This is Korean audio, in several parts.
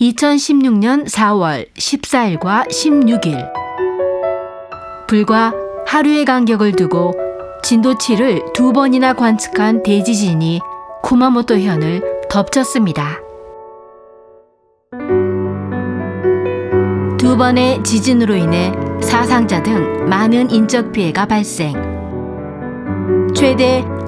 2016년 4월 14일과 16일 불과 하루의 간격을 두고 진도 7을 두 번이나 관측한 대지진이 쿠마모토 현을 덮쳤습니다. 두 번의 지진으로 인해 사상자 등 많은 인적 피해가 발생. 최대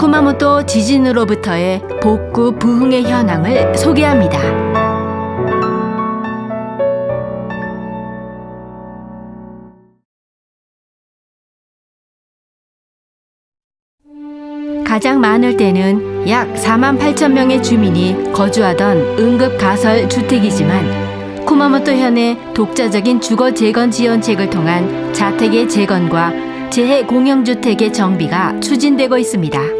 쿠마모토 지진으로부터의 복구 부흥의 현황을 소개합니다. 가장 많을 때는 약 4만 8천 명의 주민이 거주하던 응급 가설 주택이지만 쿠마모토 현의 독자적인 주거 재건 지원책을 통한 자택의 재건과 재해 공영주택의 정비가 추진되고 있습니다.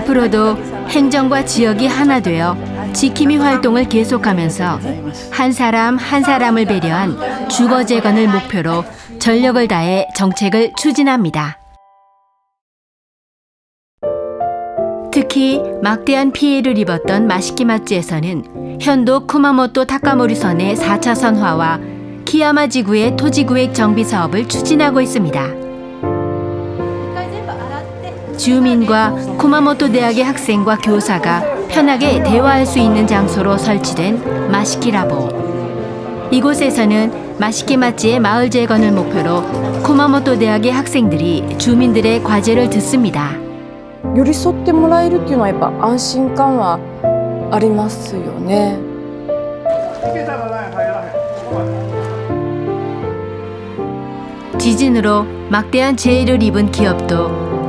앞으로도 행정과 지역이 하나 되어 지킴이 활동을 계속하면서 한 사람 한 사람을 배려한 주거 재건을 목표로 전력을 다해 정책을 추진합니다. 특히 막대한 피해를 입었던 마시키마츠에서는 현도 쿠마모토 타카모리 선의 4차 선화와 키야마 지구의 토지구획 정비 사업을 추진하고 있습니다. 주민과 쿠마모토 대학의 학생과 교사가 편하게 대화할 수 있는 장소로 설치된 마시키라보. 이곳에서는 마시키마치의 마을 재건을 목표로 쿠마모토 대학의 학생들이 주민들의 과제를 듣습니다. 寄り添ってもらえるっていうのはやっぱ安心感はありますよね。 지진으로 막대한 재해를 입은 기업도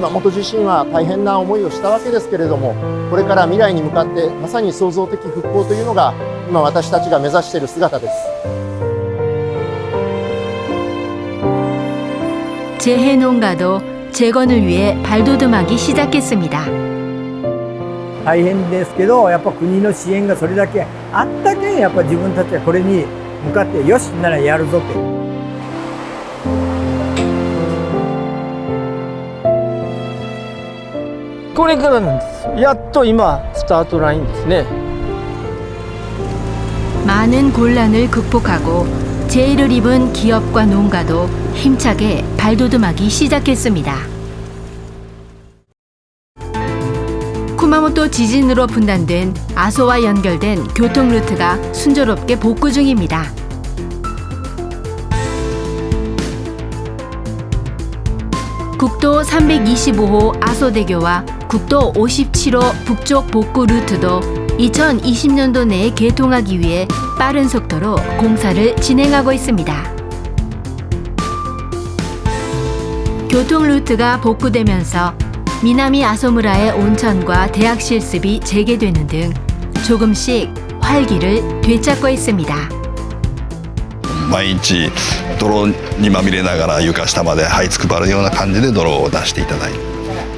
熊本地震は大変な思いをしたわけですけれどもこれから未来に向かってまさに創造的復興というのが今私たちが目指している姿です 재해 농가도 재건을 위해 발돋움하기 시작했습니다. 大変ですけどやっぱ国の支援がそれだけあったけんやっぱ自分たちはこれに向かってよしならやるぞって これからなんですやっと今スタートラインですね 많은 곤란을 극복하고 재해를 입은 기업과 농가도 힘차게 발돋움하기 시작했습니다. 쿠마모토 지진으로 분단된 아소와 연결된 교통 루트가 순조롭게 복구 중입니다. 국도 325호 아소대교와 국도 57호 북쪽 복구 루트도 2020년도 내에 개통하기 위해 빠른 속도로 공사를 진행하고 있습니다. 교통 루트가 복구되면서 미나미 아소무라의 온천과 대학 실습이 재개되는 등 조금씩 활기를 되찾고 있습니다. 毎日泥にまみれながら床下まで這いつくばるような感じで泥を出していただいて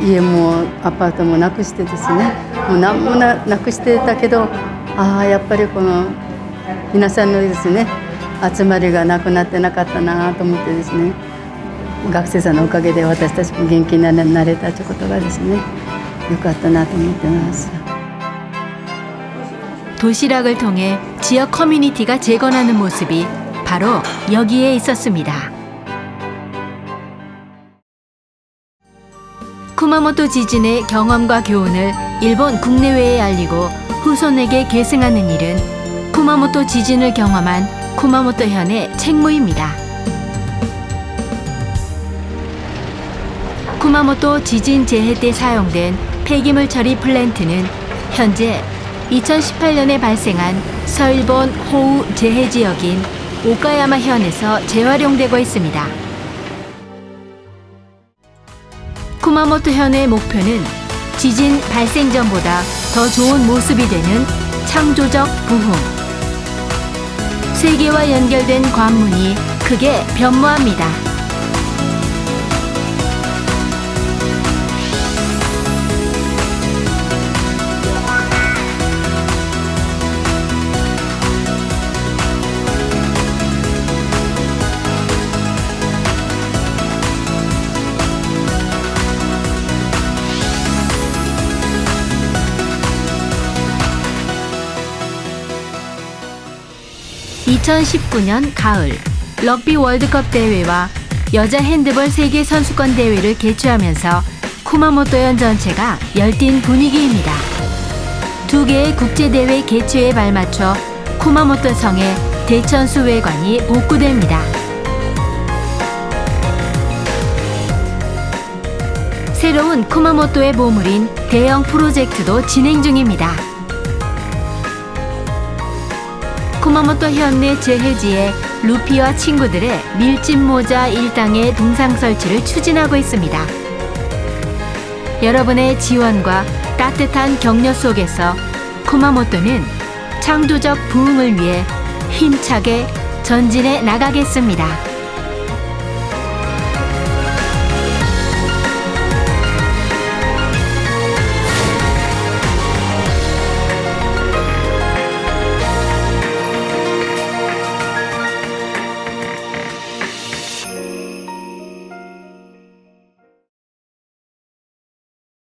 家もアパートもなくしてですねもう何もななくしてたけどああやっぱりこの皆さんのですね集まりがなくなってなかったなと思ってですね学生さんのおかげで私たちも元気になれなれたということがですねよかったなと思ってます。 도시락을 통해 지역 커뮤니티가 재건하는 모습이 바로 여기에 있었습니다. 쿠마모토 지진의 경험과 교훈을 일본 국내외에 알리고 후손에게 계승하는 일은 쿠마모토 지진을 경험한 쿠마모토 현의 책무입니다. 쿠마모토 지진 재해 때 사용된 폐기물 처리 플랜트는 현재 2018년에 발생한 서일본 호우 재해 지역인 오카야마 현에서 재활용되고 있습니다. 쿠마모토 현의 목표는 지진 발생 전보다 더 좋은 모습이 되는 창조적 부흥. 세계와 연결된 관문이 크게 변모합니다. (2019년) 가을 럭비 월드컵 대회와 여자 핸드볼 세계 선수권 대회를 개최하면서 쿠마모토현 전체가 열띤 분위기입니다. 두 개의 국제 대회 개최에 발맞춰 쿠마모토 성의 대천수 외관이 복구됩니다. 새로운 쿠마모토의 보물인 대형 프로젝트도 진행 중입니다. 쿠마모토 현내 재해지에 루피와 친구들의 밀짚 모자 일당의 동상 설치를 추진하고 있습니다. 여러분의 지원과 따뜻한 격려 속에서 쿠마모토는 창조적 부흥을 위해 힘차게 전진해 나가겠습니다.